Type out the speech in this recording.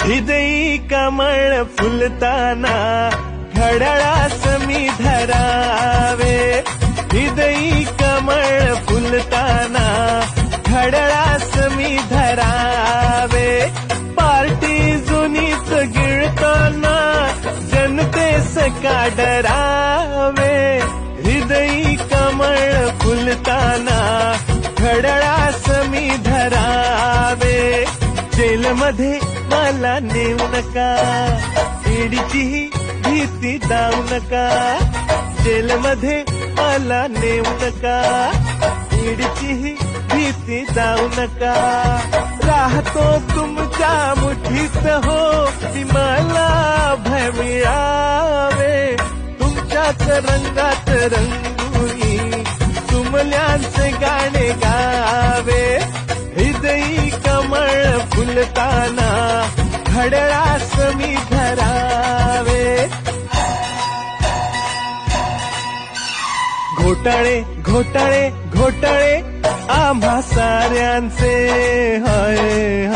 हृदयी कमळ फुलताना घड्याळास मी धरावे. हृदयी कमळ फुलताना घड्याळास मी धरावे. पार्टी जुनीच गिळताना जनतेस का डरावे? हृदयी कमळ फुलताना घड्याळास मी धरावे. जेलमध्ये मला नेऊ नका. ईडीची भीती दाऊ नका. जेलमध्ये मला नेऊ नका. ईडीची भीती जाऊ नका. राहतो तुमच्या मुठीत हो ती मला भय मिळावे तुमच्याच रंगात रंगुई तुमल्यांचे गाणे गावे. हृदयी कमळ फुलताना घडळास मी धरावे. घोटाळे घोटाळे घोटाळे आम्हा साऱ्यांचे हय.